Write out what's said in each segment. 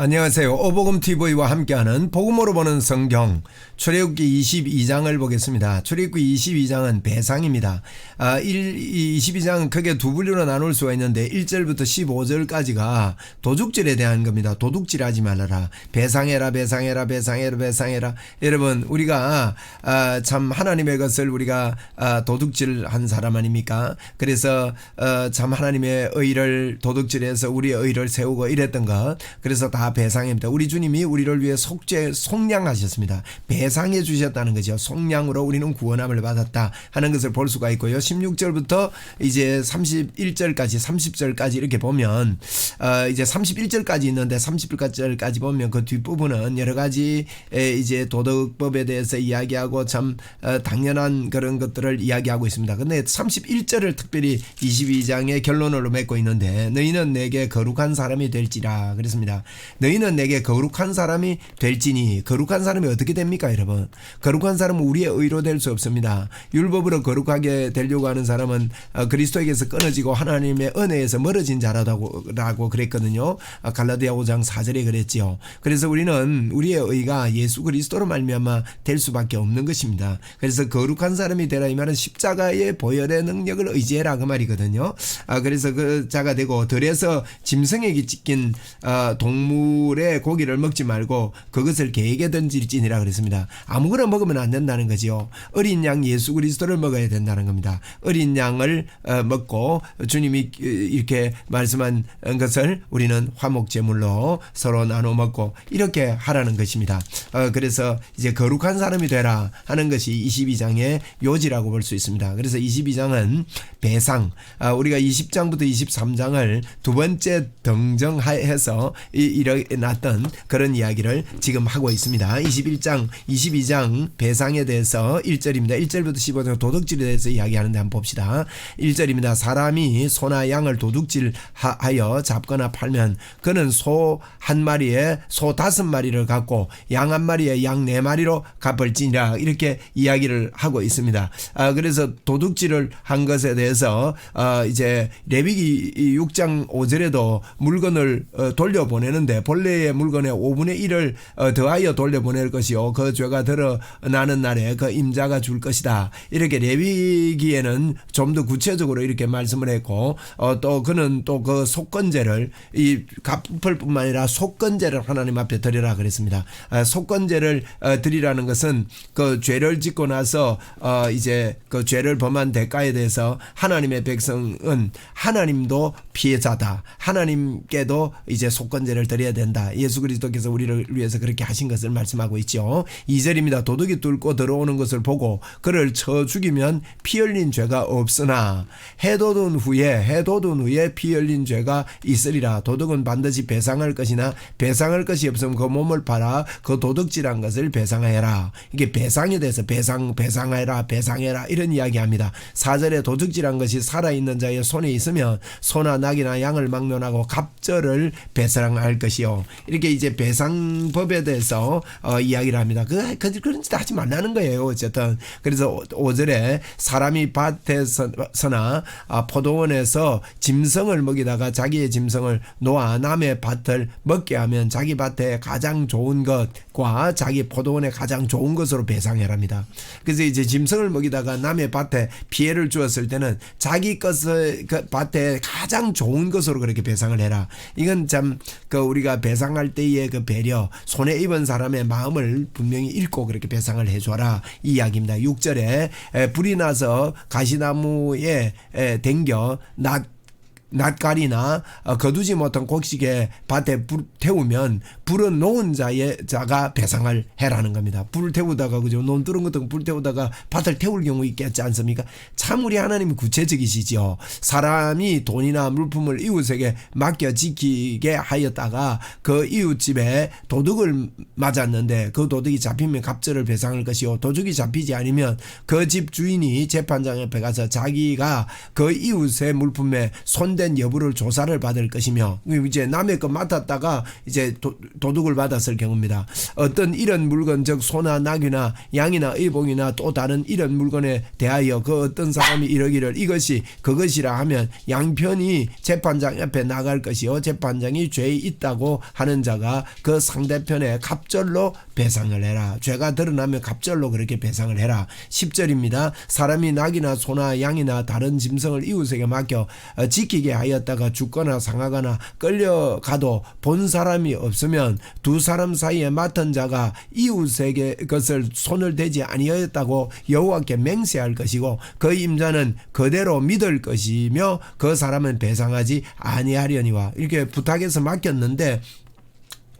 안녕하세요. 오복음 TV와 함께하는 복음으로 보는 성경 출애굽기 22장을 보겠습니다. 출애굽기 22장은 배상입니다. 아, 1, 22장은 크게 두 분류로 나눌 수가 있는데 1절부터 15절까지가 도둑질에 대한 겁니다. 도둑질하지 말아라. 배상해라, 배상해라, 배상해라, 배상해라. 여러분 우리가 아, 참 하나님의 것을 우리가 아, 도둑질한 사람 아닙니까? 그래서 어, 참 하나님의 의를 도둑질해서 우리의 의를 세우고 이랬던 것. 그래서 다 배상입니다. 우리 주님이 우리를 위해 속죄 속량하셨습니다. 배상해 주셨다는 거죠. 속량으로 우리는 구원함을 받았다 하는 것을 볼 수가 있고요. 16절부터 이제 31절까지 30절까지 이렇게 보면 어 이제 31절까지 있는데 30절까지 보면 그 뒷부분은 여러 가지 에 이제 도덕법에 대해서 이야기하고 참 어, 당연한 그런 것들을 이야기하고 있습니다. 근데 31절을 특별히 22장의 결론으로 맺고 있는데 너희는 내게 거룩한 사람이 될지라 그랬습니다. 너희는 내게 거룩한 사람이 될지니 거룩한 사람이 어떻게 됩니까 여러분? 거룩한 사람은 우리의 의로 될 수 없습니다. 율법으로 거룩하게 되려고 하는 사람은 어, 그리스도에게서 끊어지고 하나님의 은혜에서 멀어진 자라고 라고 그랬거든요. 아, 갈라디아 5장 4절에 그랬지요. 그래서 우리는 우리의 의가 예수 그리스도로 말미암아 될 수밖에 없는 것입니다. 그래서 거룩한 사람이 되라 이 말은 십자가의 보혈의 능력을 의지해라 그 말이거든요. 아 그래서 그 자가 되고 들에서 짐승에게 찢긴 어, 동 물의 고기를 먹지 말고 그것을 개에게 던질지니라 그랬습니다. 아무거나 먹으면 안 된다는 거지요. 어린 양 예수 그리스도를 먹어야 된다는 겁니다. 어린 양을 어, 먹고 주님이 이렇게 말씀한 것을 우리는 화목 제물로 서로 나눠 먹고 이렇게 하라는 것입니다. 어, 그래서 이제 거룩한 사람이 되라 하는 것이 22장의 요지라고 볼 수 있습니다. 그래서 22장은 배상 아, 우리가 20장부터 23장을 두 번째 등정해서 일어 났던 그런 이야기를 지금 하고 있습니다. 21장, 22장 배상에 대해서 1절입니다. 1절부터 15절 도둑질에 대해서 이야기하는데 한번 봅시다. 1절입니다. 사람이 소나 양을 도둑질하여 잡거나 팔면 그는 소 한 마리에 소 다섯 마리를 갖고 양 한 마리에 양 네 마리로 갚을지니라 이렇게 이야기를 하고 있습니다. 아, 그래서 도둑질을 한 것에 대해서 어, 이제 레위기 6장 5절에도 물건을 어, 돌려보내는데 본래의 물건의 5분의 1을 어, 더하여 돌려보낼 것이요. 그 죄가 드러나는 날에 그 임자가 줄 것이다. 이렇게 레위기에는 좀 더 구체적으로 이렇게 말씀을 했고 어, 또 그는 또 그 속건제를 이 갚을뿐만 아니라 속건제를 하나님 앞에 드리라 그랬습니다. 아, 속건제를 어, 드리라는 것은 그 죄를 짓고 나서 어, 이제 그 죄를 범한 대가에 대해서 하나님의 백성은 하나님도 피해자다. 하나님께도 이제 속건제를 드려야 된다 예수 그리스도께서 우리를 위해서 그렇게 하신 것을 말씀하고 있죠. 2절입니다. 도둑이 뚫고 들어오는 것을 보고 그를 쳐 죽이면 피 흘린 죄가 없으나 해돋은 후에 해돋은 후에 피 흘린 죄가 있으리라. 도둑은 반드시 배상할 것이나 배상할 것이 없으면 그 몸을 팔아 그 도둑질한 것을 배상하여라. 이게 배상에 대해서 배상 배상해라 배상해라 이런 이야기합니다. 4절에 도둑질한 것이 살아있는 자의 손에 있으면 소나 낙이나 양을 막론하고 갑절을 배상할 것이요. 이렇게 이제 배상법에 대해서 어, 이야기를 합니다. 그, 그, 그런 짓 하지 말라는 거예요. 어쨌든. 그래서 5절에 사람이 밭에서나 아, 포도원에서 짐승을 먹이다가 자기의 짐승을 놓아 남의 밭을 먹게 하면 자기 밭에 가장 좋은 것과 자기 포도원에 가장 좋은 것으로 배상해랍니다. 그래서 이제 짐승을 먹이다가 남의 밭에 피해를 주었을 때는 자기 것을 그 밭에 가장 좋은 것으로 그렇게 배상을 해라. 이건 참 그 우리가 배상할 때의 그 배려, 손에 입은 사람의 마음을 분명히 읽고 그렇게 배상을 해줘라 이 이야기입니다. 6절에 불이 나서 가시나무에 댕겨 낫 낯가리나 어, 거두지 못한 곡식에 밭에 불 태우면 불은 놓은 자의 자가 배상을 해라는 겁니다. 불을 태우다가 그죠 논 뚫은 것등 불 태우다가 밭을 태울 경우 있겠지 않습니까? 참 우리 하나님이 구체적이시죠. 사람이 돈이나 물품을 이웃에게 맡겨 지키게 하였다가 그 이웃집에 도둑을 맞았는데 그 도둑이 잡히면 갑절을 배상할 것이요 도둑이 잡히지 않으면 그 집 주인이 재판장 옆에 가서 자기가 그 이웃의 물품에 손 참된 여부를 조사를 받을 것이며 이제 남의 것 맡았다가 이제 도, 도둑을 받았을 경우입니다. 어떤 이런 물건 즉 소나 낙이나 양이나 의복이나 또 다른 이런 물건에 대하여 그 어떤 사람이 이러기를 이것이 그것이라 하면 양편이 재판장 옆에 나갈 것이요 재판장이 죄 있다고 하는 자가 그 상대편에 갑절로 배상을 해라. 죄가 드러나면 갑절로 그렇게 배상을 해라. 10절입니다. 사람이 낙이나 소나 양이나 다른 짐승을 이웃에게 맡겨 어, 지키게 하였다가 죽거나 상하거나 끌려가도 본 사람이 없으면 두 사람 사이에 맡은 자가 이웃에게 것을 손을 대지 아니하였다고 여호와께 맹세할 것이고 그 임자는 그대로 믿을 것이며 그 사람은 배상하지 아니하려니와 이렇게 부탁해서 맡겼는데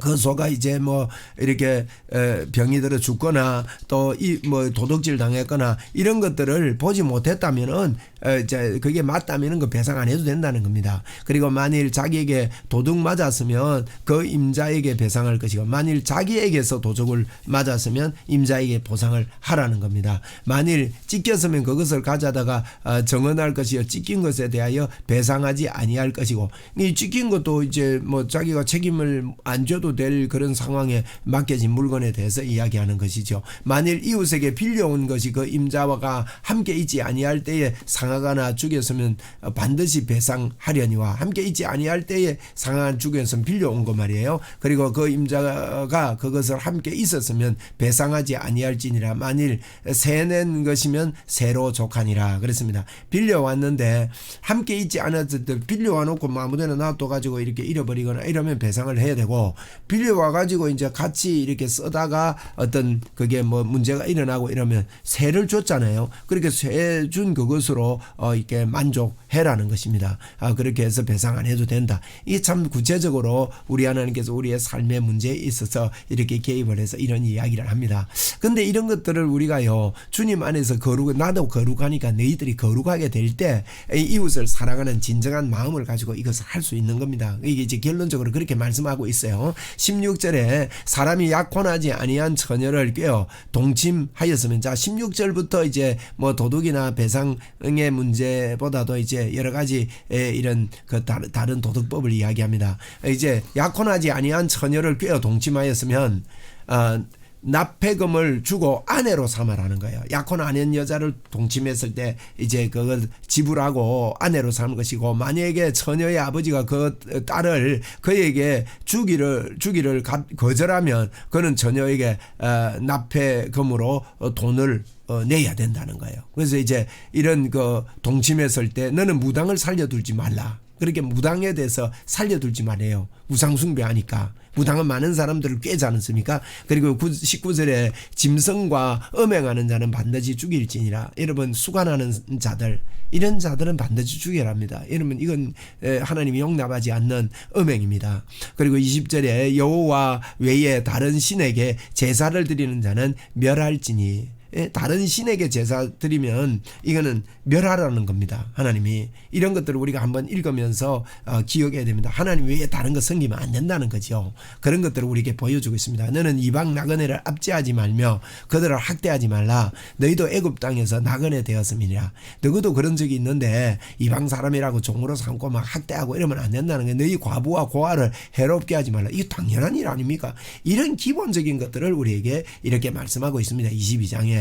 그 소가 이제 뭐 이렇게 에, 병이 들어 죽거나 또 이 뭐 도둑질 당했거나 이런 것들을 보지 못했다면은 에, 이제 그게 맞다면은 그 배상 안 해도 된다는 겁니다. 그리고 만일 자기에게 도둑 맞았으면 그 임자에게 배상할 것이고 만일 자기에게서 도둑을 맞았으면 임자에게 보상을 하라는 겁니다. 만일 찢겼으면 그것을 가져다가 어, 정언할 것이요 찢긴 것에 대하여 배상하지 아니할 것이고 이 찢긴 것도 이제 뭐 자기가 책임을 안 져도 될 그런 상황에 맡겨진 물건에 대해서 이야기하는 것이죠. 만일 이웃에게 빌려온 것이 그 임자와가 함께 있지 아니할 때에 상하거나 죽였으면 반드시 배상하려니와 함께 있지 아니할 때에 상한 죽였으면 빌려온 거 말이에요. 그리고 그 임자가 그것을 함께 있었으면 배상하지 아니할지니라 만일 세낸 것이면 새로 족하니라 그랬습니다. 빌려왔는데 함께 있지 않았을 때 빌려와 놓고 뭐 아무데나 놔둬 가지고 이렇게 잃어버리거나 이러면 배상을 해야 되고 빌려와 가지고 이제 같이 이렇게 쓰다가 어떤 그게 뭐 문제가 일어나고 이러면 세를 줬잖아요. 그렇게 세 준 그것으로 어 이렇게 만족해라는 것입니다. 아 그렇게 해서 배상 안 해도 된다. 이게 참 구체적으로 우리 하나님께서 우리의 삶의 문제에 있어서 이렇게 개입을 해서 이런 이야기를 합니다. 근데 이런 것들을 우리가요 주님 안에서 거룩 나도 거룩하니까 너희들이 거룩하게 될 때 이웃을 사랑하는 진정한 마음을 가지고 이것을 할 수 있는 겁니다. 이게 이제 결론적으로 그렇게 말씀하고 있어요. 16절에 사람이 약혼하지 아니한 처녀를 꿰어 동침하였으면 자 16절부터 이제 뭐 도둑이나 배상의 문제보다도 이제 여러 가지 이런 그 다른 도덕법을 이야기합니다. 이제 약혼하지 아니한 처녀를 꿰어 동침하였으면 어 납폐금을 주고 아내로 삼아라는 거예요. 약혼 아닌 여자를 동침했을 때 이제 그걸 지불하고 아내로 삼는 것이고 만약에 처녀의 아버지가 그 딸을 그에게 주기를 주기를 거절하면 그는 처녀에게 어, 납폐금으로 돈을 어, 내야 된다는 거예요. 그래서 이제 이런 그 동침했을 때 너는 무당을 살려둘지 말라. 그렇게 무당에 대해서 살려둘지 말아요. 우상숭배하니까. 무당은 많은 사람들을 꿰지 않습니까? 그리고 19절에 짐승과 음행하는 자는 반드시 죽일지니라. 여러분 수관하는 자들 이런 자들은 반드시 죽여랍니다. 여러분 이건 하나님이 용납하지 않는 음행입니다. 그리고 20절에 여호와 외에 다른 신에게 제사를 드리는 자는 멸할지니 예, 다른 신에게 제사 드리면 이거는 멸하라는 겁니다. 하나님이 이런 것들을 우리가 한번 읽으면서 어, 기억해야 됩니다. 하나님 외에 다른 것 섬기면 안 된다는 거죠. 그런 것들을 우리에게 보여주고 있습니다. 너는 이방 나그네를 압제하지 말며 그들을 학대하지 말라. 너희도 애굽 땅에서 나그네 되었음이니라. 너희도 그런 적이 있는데 이방 사람이라고 종으로 삼고 막 학대하고 이러면 안 된다는 게 너희 과부와 고아를 해롭게 하지 말라. 이게 당연한 일 아닙니까? 이런 기본적인 것들을 우리에게 이렇게 말씀하고 있습니다. 22장에.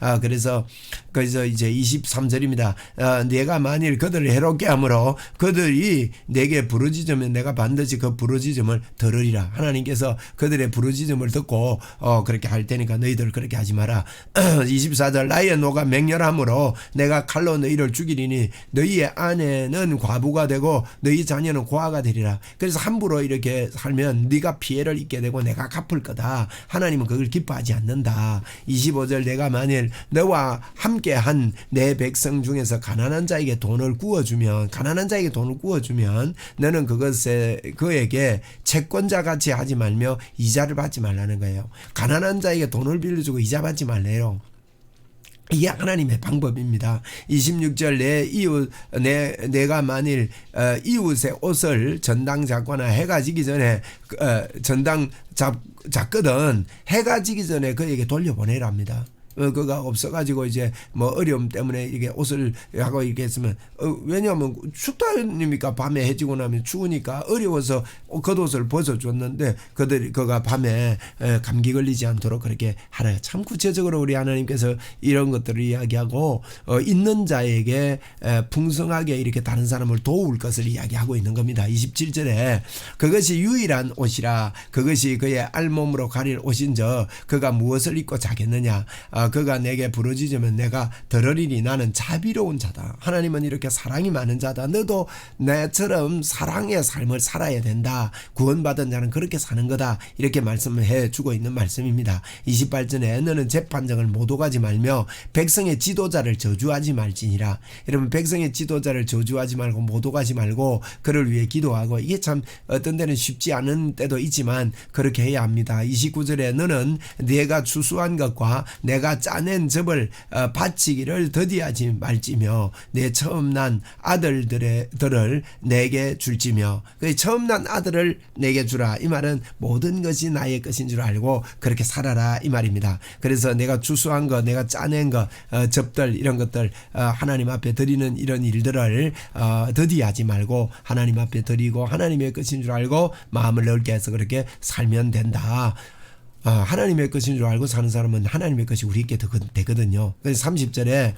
아, 그래서, 그래서 이제 23절입니다. 아, 내가 만일 그들을 해롭게 하므로 그들이 내게 부르짖으면 내가 반드시 그 부르짖음을 들으리라. 하나님께서 그들의 부르짖음을 듣고, 어, 그렇게 할 테니까 너희들 그렇게 하지 마라. 24절, 나의 노가 맹렬함으로 내가 칼로 너희를 죽이리니 너희의 아내는 과부가 되고 너희 자녀는 고아가 되리라. 그래서 함부로 이렇게 살면 네가 피해를 입게 되고 내가 갚을 거다. 하나님은 그걸 기뻐하지 않는다. 25절 내가 만일 너와 함께한 내 백성 중에서 가난한 자에게 돈을 구워주면 가난한 자에게 돈을 구워주면 너는 그것에 그에게 채권자 같이 하지 말며 이자를 받지 말라는 거예요. 가난한 자에게 돈을 빌려주고 이자 받지 말래요. 이게 하나님의 방법입니다. 26절 내 이웃 내 내가 만일 어, 이웃의 옷을 전당 잡거나 해가 지기 전에 어, 전당 잡 잡거든 해가 지기 전에 그에게 돌려보내랍니다. 어, 그가 없어가지고 이제 뭐 어려움 때문에 이게 옷을 하고 이렇게 했으면 어, 왜냐하면 춥다니까 밤에 해지고 나면 추우니까 어려워서 겉옷을 벗어줬는데 그들이 그가 밤에 에, 감기 걸리지 않도록 그렇게 하라. 참 구체적으로 우리 하나님께서 이런 것들을 이야기하고 어, 있는 자에게 에, 풍성하게 이렇게 다른 사람을 도울 것을 이야기하고 있는 겁니다. 27절에 그것이 유일한 옷이라 그것이 그의 알몸으로 가릴 옷인저 그가 무엇을 입고 자겠느냐 아, 그가 내게 부러지면 내가 덜어리니 나는 자비로운 자다. 하나님은 이렇게 사랑이 많은 자다. 너도 내처럼 사랑의 삶을 살아야 된다. 구원받은 자는 그렇게 사는 거다. 이렇게 말씀을 해 주고 있는 말씀입니다. 28절에 너는 재판정을 못 오가지 말며 백성의 지도자를 저주하지 말지니라. 여러분 백성의 지도자를 저주하지 말고 못 오가지 말고 그를 위해 기도하고 이게 참 어떤 데는 쉽지 않은 때도 있지만 그렇게 해야 합니다. 29절에 너는 내가 추수한 것과 내가 짜낸 즙을 어, 바치기를 더디하지 말지며 내 처음 난 아들들의 들을 내게 줄지며 그 처음 난 아들을 내게 주라 이 말은 모든 것이 나의 것인 줄 알고 그렇게 살아라 이 말입니다. 그래서 내가 추수한 거 내가 짜낸 거 어, 접들 이런 것들 어, 하나님 앞에 드리는 이런 일들을 어, 더디하지 말고 하나님 앞에 드리고 하나님의 것인 줄 알고 마음을 넓게 해서 그렇게 살면 된다. 아, 하나님의 것인 줄 알고 사는 사람은 하나님의 것이 우리에게 더 되거든요. 그래서 30절에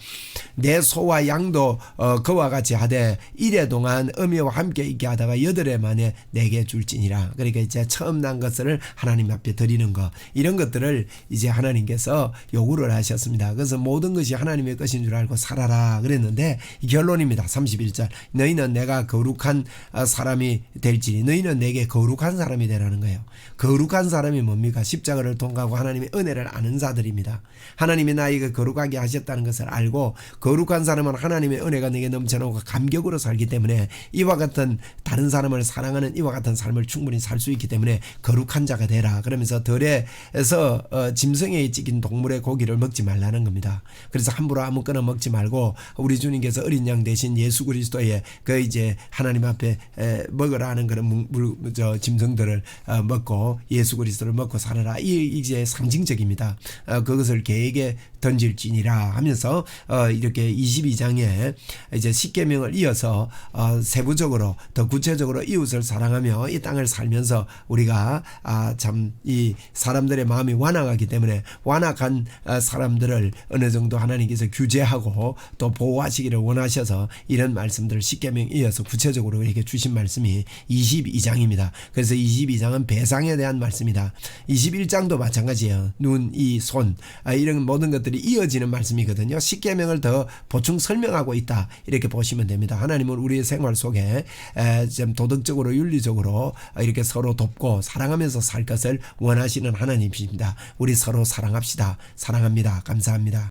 내 소와 양도 어, 그와 같이 하되 이래 동안 어미와 함께 있게 하다가 여덟해 만에 내게 줄지니라. 그러니까 이제 처음 난 것을 하나님 앞에 드리는 것 이런 것들을 이제 하나님께서 요구를 하셨습니다. 그래서 모든 것이 하나님의 것인 줄 알고 살아라 그랬는데 이 결론입니다. 31절 너희는 내가 거룩한 어, 사람이 될지니 너희는 내게 거룩한 사람이 되라는 거예요. 거룩한 사람이 뭡니까? 십자 가를 통과하고 하나님의 은혜를 아는 자들입니다. 하나님이 나에게 거룩하게 하셨다는 것을 알고 거룩한 사람은 하나님의 은혜가 내게 넘쳐나고 감격으로 살기 때문에 이와 같은 다른 사람을 사랑하는 이와 같은 삶을 충분히 살 수 있기 때문에 거룩한 자가 되라. 그러면서 덜에서 어, 짐승에 찌긴 동물의 고기를 먹지 말라는 겁니다. 그래서 함부로 아무거나 먹지 말고 우리 주님께서 어린 양 대신 예수 그리스도의 그 이제 하나님 앞에 에, 먹으라는 그런 물, 물, 저 짐승들을 어, 먹고 예수 그리스도를 먹고 살아라. 이 이제 상징적입니다. 어, 그것을 개에게 던질지니라 하면서 어, 이렇게 22장에 이제 십계명을 이어서 어, 세부적으로 더 구체적으로 이웃을 사랑하며 이 땅을 살면서 우리가 아, 참 이 사람들의 마음이 완악하기 때문에 완악한 어, 사람들을 어느 정도 하나님께서 규제하고 또 보호하시기를 원하셔서 이런 말씀들을 십계명 이어서 구체적으로 우리에게 주신 말씀이 22장입니다. 그래서 22장은 배상에 대한 말씀이다. 21 장도 마찬가지예요. 눈, 이, 손 아, 이런 모든 것들이 이어지는 말씀이거든요. 십계명을 더 보충 설명하고 있다 이렇게 보시면 됩니다. 하나님은 우리의 생활 속에 에, 좀 도덕적으로 윤리적으로 이렇게 서로 돕고 사랑하면서 살 것을 원하시는 하나님이십니다. 우리 서로 사랑합시다. 사랑합니다. 감사합니다.